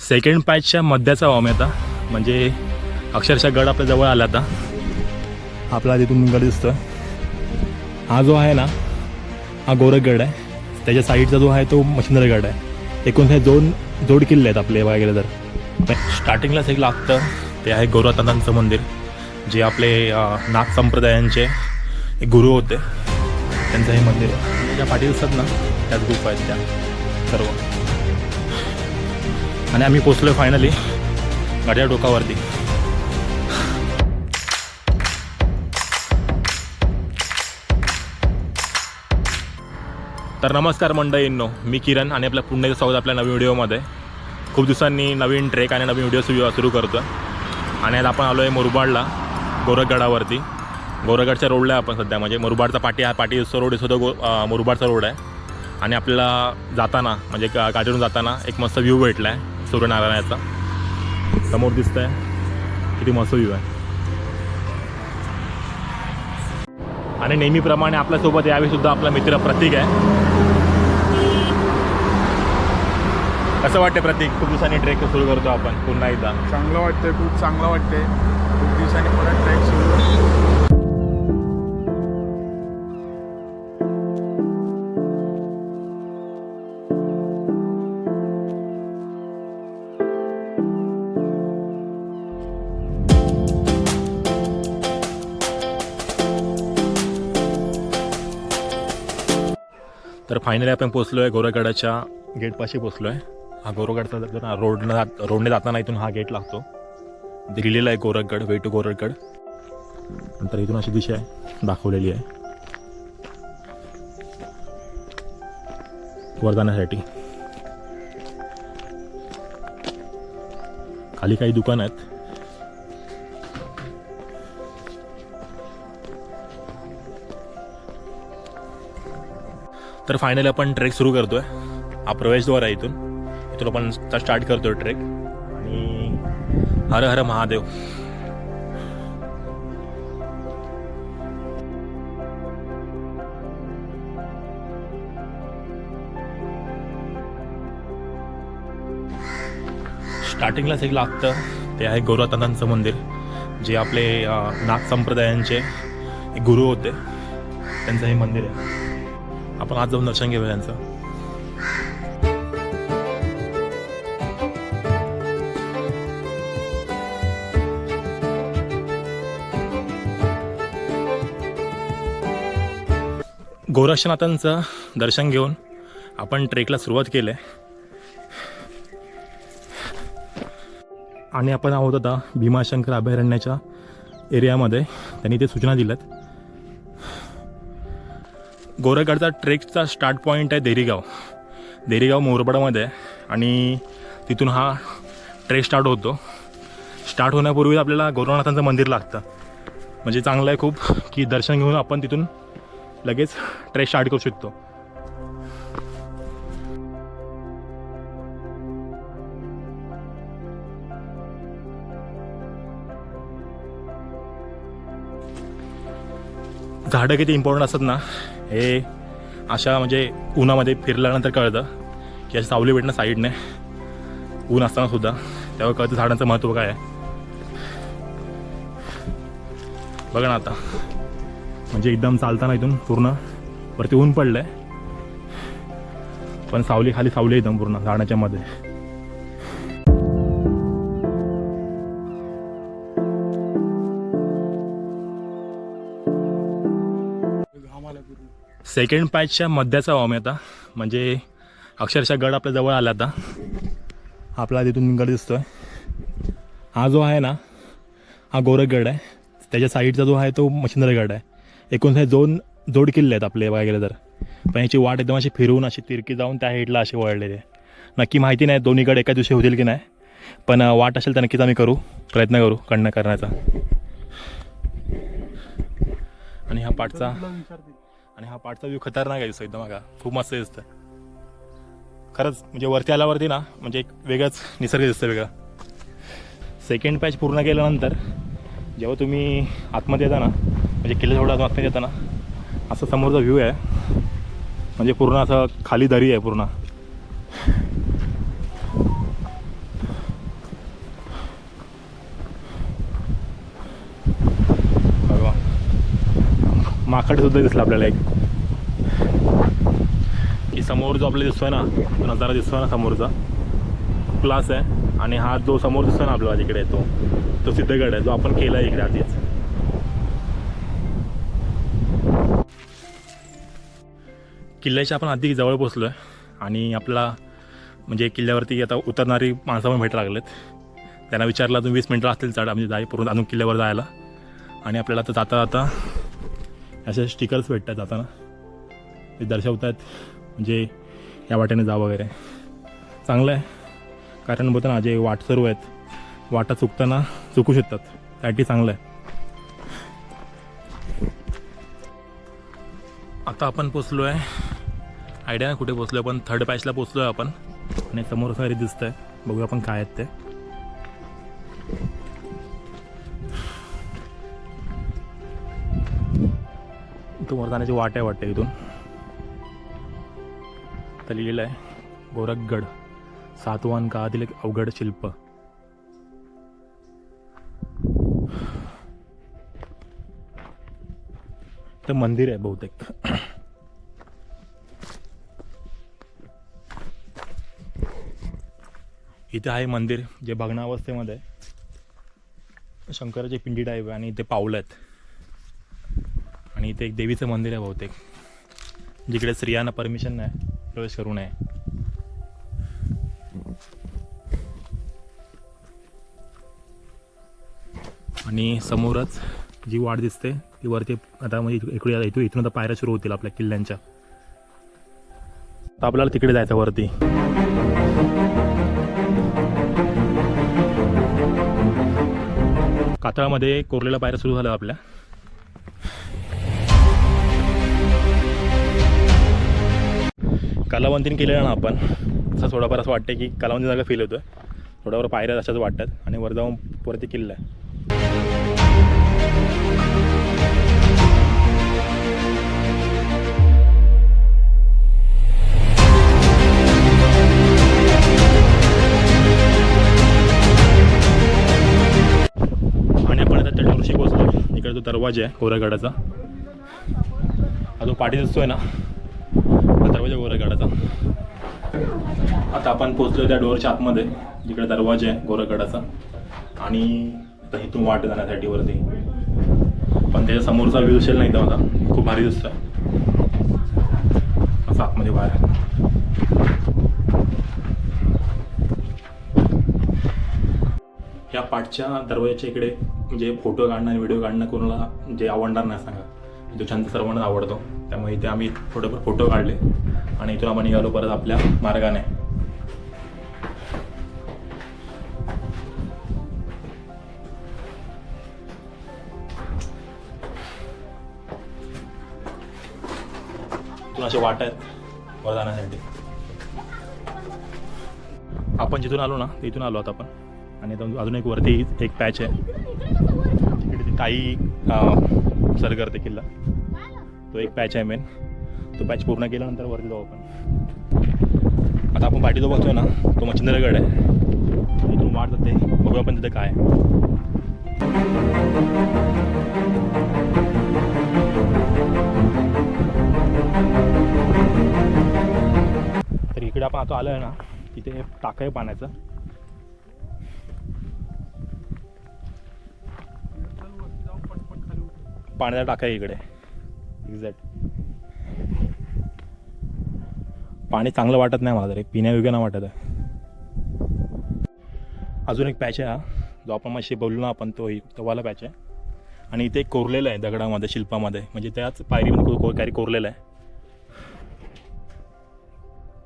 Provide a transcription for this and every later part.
Second पॅचच्या मध्याचा वाम येता आता. म्हणजे अक्षरशः गड आपल्या जवळ आला आता. आपला तिथून गड दिसतोय. हा जो आहे ना हा गोरखगड आहे. त्याच्या साईडचा जो आहे तो मच्छिंद्रगड आहे. एकूण हे दोन जोड किल्ले आहेत आपले बघायला गेलं तर. स्टार्टिंगलाच एक लागतं. ते आहे गौरवतांचं मंदिर जे आपले नाग नाथ संप्रदायांचे एक गुरु होते. त्यांचं हे मंदिर आहे. ज्या पाठी दिसतात ना त्याच गुफा आहेत त्या सर्व. आणि आम्ही पोचलो फायनली गाड्या डोकावरती. तर नमस्कार मंडळींनो मी किरण आणि आपल्या पुण्याचं स्वागत आपल्या नवीन व्हिडिओमध्ये. खूप दिवसांनी नवीन ट्रेक आणि नवीन व्हिडिओ सुरू सुरू करतो आणि आज आपण आलो आहे मुरबाडला गोरखगडावरती. गोरखगडच्या रोडला आहे आपण सध्या. म्हणजे मुरबाडचा पाटी हा पाटी रोड दिसतो गो मुरबाडचा रोड आहे. आणि आपल्याला जाताना म्हणजे गाडीवरून जाताना एक मस्त व्ह्यू भेटला आहे सूर्यनारायणाचा समोर दिसत आहे किती मस्त व्ह्यू आहे. आणि नेहमीप्रमाणे आपल्यासोबत यावेळी सुद्धा आपला मित्र प्रतीक आहे. कसं वाटतं प्रतीक? खूप दिवसांनी ट्रेक सुरू करतो आपण. पुन्हा एकदा. चांगलं वाटतंय खूप चांगलं वाटतंय. खूप दिवसांनी परत ट्रेक सुरू फायनली आपण पोचलो आहे गोरगडाच्या गेटपाशी पोचलो आहे हा गोरगडचा जाताना रोडनं जात रोडने जाताना इथून हा गेट लागतो. दिलेला आहे गोरखगड वे टू गोरखगड नंतर इथून अशी दिशा आहे दाखवलेली आहे. वर जाण्यासाठी. खाली काही दुकान आहेत. तर फायनली आपण ट्रेक सुरू करतोय. हा प्रवेशद्वार आहे इथून. इथून आपण स्टार्ट करतोय ट्रेक आणि हर हर महादेव. स्टार्टिंगलाच एक लागतं. ते आहे गौरवतांचं मंदिर जे आपले नाथ संप्रदायांचे गुरु होते. त्यांचं हे मंदिर आहे. आपण आज जाऊन दर्शन घेऊया त्यांचं. गोरक्षनाथांचं दर्शन घेऊन आपण ट्रेकला सुरुवात केली आहे. आणि आपण आहोत आता भीमाशंकर अभयारण्याच्या एरियामध्ये. त्यांनी ते सूचना दिल्यात. गोरेगडचा ट्रेकचा स्टार्ट पॉईंट आहे देरीगाव. देरीगाव मोरबडामध्ये. आहे आणि तिथून हा ट्रेक स्टार्ट होतो. स्टार्ट होण्यापूर्वी आपल्याला गौरवनाथांचं मंदिर लागतं. म्हणजे चांगलं आहे खूप की दर्शन घेऊन आपण तिथून लगेच ट्रेक स्टार्ट करू शकतो. झाडं किती इम्पॉर्टंट असतात ना हे अशा म्हणजे उन्हामध्ये फिरल्यानंतर कळतं की अशी सावली भेटणं साईडने. ऊन असताना सुद्धा. तेव्हा कळतं झाडांचं महत्त्व काय आहे. बघा ना आता. म्हणजे एकदम चालताना इथून पूर्ण वरती ऊन पडलं आहे पण सावली खाली सावली एकदम पूर्ण झाडाच्या मध्ये. सेकंड पॅचच्या मध्याचा वॉम आहे आता. म्हणजे अक्षरशः गड आपल्या जवळ आला आता. आपला तिथून गड दिसतोय. हा जो आहे ना हा गोरखगड आहे. त्याच्या साईडचा जो आहे तो मच्छिंद्रगड आहे. एकूण हे दोन जोड किल्ले आहेत आपले बघायला गेलं तर. पण याची वाट एकदम अशी फिरवून अशी तिरकी जाऊन त्या हेडला असे वळलेले नक्की माहिती नाही दोन्हीकडे एका दिवशी होतील की नाही. पण वाट असेल तर नक्कीच आम्ही करू. प्रयत्न करू करणं करण्याचा. आणि हा पाठचा आणि हा पाठचा व्ह्यू खतरनाक आहे दिसतो एकदम बघा खूप मस्त दिसतं खरंच म्हणजे वरती आल्यावरती ना म्हणजे एक वेगळंच निसर्ग दिसतं वेगळा. सेकंड पॅच पूर्ण केल्यानंतर जेव्हा तुम्ही आतमध्ये येता ना म्हणजे किल्ल्या थोडा आतमध्ये येता ना असं समोरचा व्ह्यू आहे. म्हणजे पूर्ण असं खाली दरी आहे पूर्ण. माकड सुद्धा दिसला आपल्याला एक. की समोर जो आपल्याला दिसतोय ना तो नजारा दिसतोय ना समोरचा. क्लास आहे आणि हा जो समोर दिसतोय ना आपल्याला तिकडे तो तो सिद्धगड आहे जो आपण केला आहे इकडे आधीच. किल्ल्याच्या आपण आधी जवळ पोचलो आहे आणि आपला म्हणजे किल्ल्यावरती आता उतरणारी माणसं पण भेटायला लागलेत. त्यांना विचारलं अजून वीस मिनटं असतील चढ म्हणजे जाई पूर्ण अजून किल्ल्यावर जायला. आणि आपल्याला आता जाता जाता असे स्टिकर्स भेटतात जाताना ते दर्शवतात. म्हणजे या वाटेने जा वगैरे. चांगलं आहे. कारण बोलतो ना जे वाट सर्व आहेत वाटा चुकताना चुकू शकतात. त्यासाठी चांगलं आहे. आता आपण पोचलो आहे आयडिया नाही कुठे पोचलो पण थर्ड पॅचला पोचलो आहे आपण. आणि समोर सारी दिसतं आहे बघूया आपण काय आहेत ते. समोर जाण्याची वाट आहे वाटते इथून. तर लिहिलेलं आहे गोरखगड सातवान काळातील एक अवघड शिल्प. तर मंदिर आहे बहुतेक. इथे आहे मंदिर जे भग्नावस्थेमध्ये आहे. शंकराची पिंडी टाईप आहे आणि इथे पावलं आहेत. आणि इथे एक देवीचं मंदिर आहे बहुतेक. जिकडे स्त्रियांना परमिशन नाही प्रवेश करू नये. आणि समोरच जी वाट दिसते ती वरती आता म्हणजे इकडे इथून इथून आता पायऱ्या सुरू होतील आपल्या किल्ल्यांच्या. तर आपल्याला तिकडे जायचं वरती. कातळामध्ये कोरलेला पायऱ्या सुरू झाल्या आपल्या. कलावंतीन केलेलं ना आपण असं थोडाफार असं वाटतं की कलावंती जागा फील होतं थोडाफार पायऱ्या अशाच वाटतात आणि वर जाऊन वरती किल्ला आहे. आणि आपण जो दरवाजा आहे गोरेगडाचा हा जो पाठी दिसतोय ना हा दरवाजा गोरेगडाचा आता आपण पोहोचलो त्या डोअरच्या आतमध्ये. जिकडे दरवाजा आहे गोरेगडाचा आणि आता इथून वाट जाण्यासाठी वरती. पण त्याच्या समोरचा व्ह्यू असेल नाही तर खूप भारी दिसतोय. असं आतमध्ये बाहेर या पाठच्या दरवाजाच्या इकडे म्हणजे फोटो काढणं आणि व्हिडिओ काढणं कोणाला जे आवडणार नाही सांगा. जो छंद सर्वांना आवडतो. त्यामुळे इथे आम्ही थोडेफार फोटो काढले. आणि इथून आपण निघालो परत आपल्या मार्गाने. असे वाट आहेत वर जाण्यासाठी आपण जिथून आलो ना तिथून आलो आता आपण. आणि अजून एक वरती एक पॅच आहे. तिकडे ती ताई सर करते किल्ला. तो एक पॅच आहे मेन तो पॅच पूर्ण केल्यानंतर वरती जाऊ आपण. आता आपण पाठी जो बघतोय ना तो मच्छिंद्रगड आहे. इथून वाट जाते बघू आपण तिथे काय तर इकडे आपण आता आलो आहे ना तिथे टाका आहे पाण्याचं. पाण्याचा टाका आहे इकडे. एक्झॅक्ट पाणी चांगलं वाटत नाही मला तरी. पिण्यायोग्य विग्याना वाटत आहे. अजून एक पॅच आहे हा. जो आपण मशी बोललो ना आपण तोही तोवाला पॅच आहे. आणि इथे एक कोरलेलं आहे दगडामध्ये शिल्पामध्ये. म्हणजे त्याच पायरीमध्ये को- काही कोरलेलं आहे.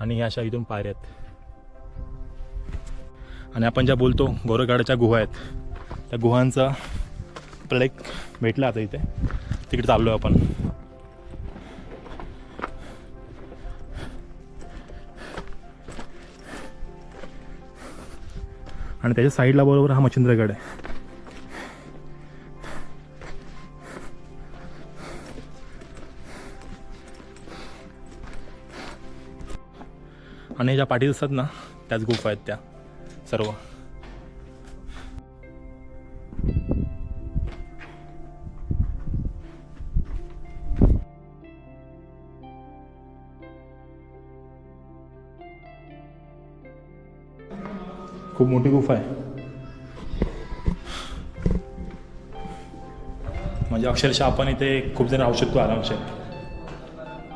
आणि ह्या अशा इथून पायऱ्या आहेत. आणि आपण ज्या बोलतो गोरेगाडाच्या गुहा आहेत. त्या गुहांचा आपल्याला एक भेटला आता इथे. तिकडे चाललो आहे आपण. आणि त्याच्या साईडला बरोबर हा मच्छिंद्रगड आहे. आणि ज्या पाठी दिसतात ना त्याच गुफा आहेत त्या सर्व. खूप मोठी गुफा आहे. म्हणजे अक्षरशः आपण इथे खूप जण राहू शकतो आरामशीर.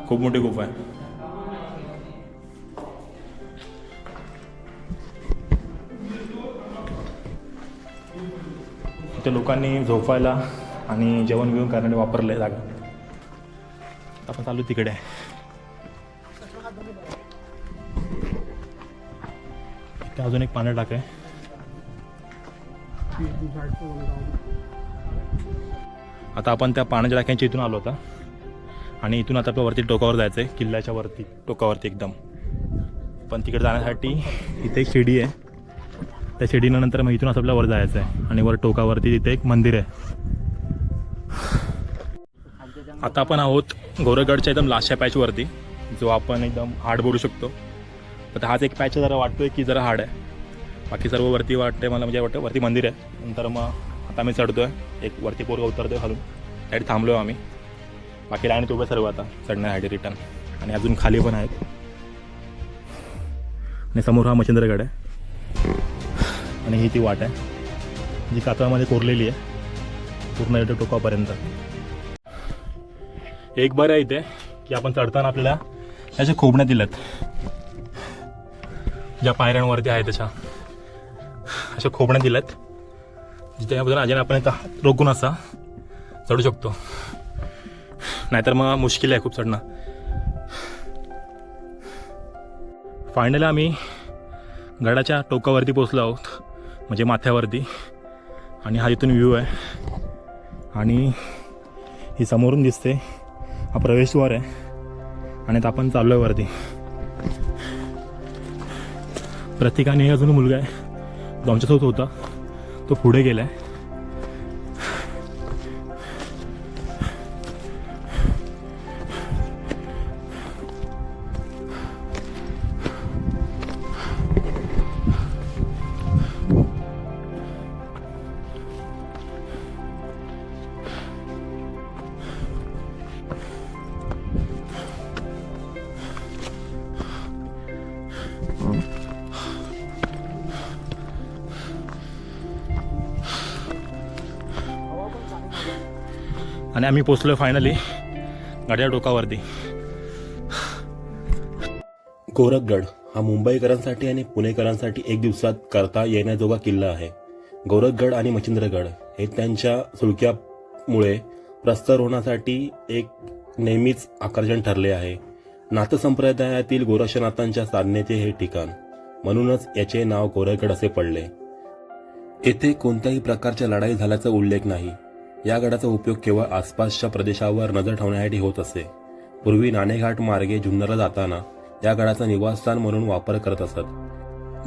खूप मोठी गुफा आहे. इथे लोकांनी झोपायला आणि जेवण बिवण करण्यासाठी वापरलं आहे जागा. आपण चालू तिकडे. ते अजून एक पाणी टाक आहे आता आपण त्या पाण्याच्या टाक्यांच्या इथून आलो होता आणि इथून आता आपल्या वरती टोकावर जायचं आहे किल्ल्याच्या वरती टोकावरती एकदम. पण तिकडे जाण्यासाठी इथे एक शिडी आहे. त्या शिडीनंतर मग इथून असं आपल्याला वर जायचं आहे आणि वर टोकावरती तिथे एक मंदिर आहे. आता आपण आहोत गोरगडच्या एकदम लाशा पॅचवरती जो आपण एकदम हार्ड बोलू शकतो. तर हाच एक पॅच जरा वाटतोय की जरा हार्ड आहे. बाकी सर्व वरती वाटते मला म्हणजे वाटतं वरती मंदिर आहे. नंतर मग आता आम्ही चढतोय. एक वरती पोरगा उतरतोय खालून. त्यासाठी थांबलो आम्ही. बाकी लाईन उभे सर्व आता. चढण्यासाठी रिटर्न आणि अजून खाली पण आहेत. आणि समोर हा मच्छिंद्रगड आहे. आणि ही ती वाट आहे. जी कातळामध्ये कोरलेली आहे. पूर्ण इथे टोकापर्यंत. एक बरं आहे इथे की आपण चढताना आपल्याला त्याच्या खोबण्या दिल्यात ज्या पायऱ्यांवरती आहे त्याच्या अशा खोबण्या दिल्यात. जिथे याबद्दल अजून आपण इथं रोखून असा चढू शकतो. नाहीतर मग मुश्किल आहे खूप चढणं. फायनली आम्ही गडाच्या टोकावरती पोचलो आहोत. म्हणजे माथ्यावरती. आणि हा इथून व्ह्यू आहे. आणि ही समोरून दिसते. हा प्रवेशद्वार आहे. आणि आता आपण चाललो आहे वरती. प्रत्येकाने अजून मुलगा आहे. तो आमच्यासोबत होता. तो पुढे गेला आहे आणि आम्ही पोचलो फायनली गाड्या टोकावरती गोरखगड हा मुंबईकरांसाठी आणि पुणेकरांसाठी एक दिवसात करता येण्याजोगा किल्ला आहे. गोरखगड आणि मच्छिंद्रगड हे त्यांच्या सुळक्यामुळे प्रस्तरोहणासाठी एक नेहमीच आकर्षण ठरले आहे. नाथ संप्रदायातील गोरक्षनाथांच्या साधनेचे हे ठिकाण. म्हणूनच याचे नाव गोरखगड असे पडले. येथे कोणत्याही प्रकारच्या लढाई झाल्याचा उल्लेख नाही. या गडाचा उपयोग केवळ आसपासच्या प्रदेशावर नजर ठेवण्यासाठी होत असे. पूर्वी नाणेघाट मार्गे जुन्नरला जाताना या गडाचा निवासस्थान म्हणून वापर करत असत.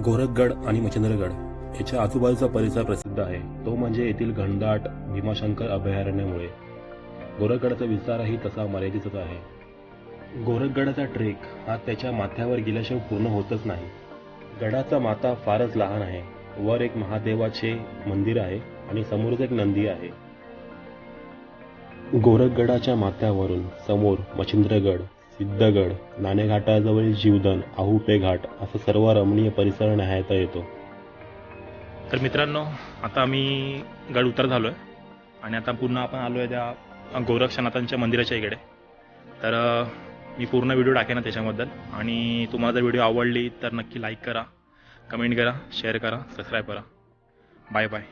गोरखगड आणि मच्छिंद्रगड याच्या आजूबाजूचा परिसर प्रसिद्ध आहे. तो म्हणजे येथील घनदाट भीमाशंकर अभयारण्यामुळे. गोरखगडाचा विस्तारही तसा मर्यादितच आहे. गोरखगडाचा ट्रेक हा त्याच्या माथ्यावर गेल्याशिवाय पूर्ण होतच नाही. गडाचा माथा फारच लहान आहे. वर एक महादेवाचे मंदिर आहे आणि समोरच एक नंदी आहे. गोरखगडाच्या माथ्यावरून समोर मच्छिंद्रगड सिद्धगड नाणेघाटाजवळील जीवधन आहुपे घाट असा सर्व रमणीय परिसर न्याहाळता येतो. तर मित्रांनो आता आम्ही गड उतर झालो आहे आणि आता पुन्हा आपण आलो आहे त्या गोरक्षनाथांच्या मंदिराच्या इकडे. तर मी पूर्ण व्हिडिओ टाकेन ना त्याच्याबद्दल आणि तुम्हाला जर व्हिडिओ आवडली तर नक्की लाईक करा कमेंट करा शेअर करा सबस्क्राईब करा. Bye bye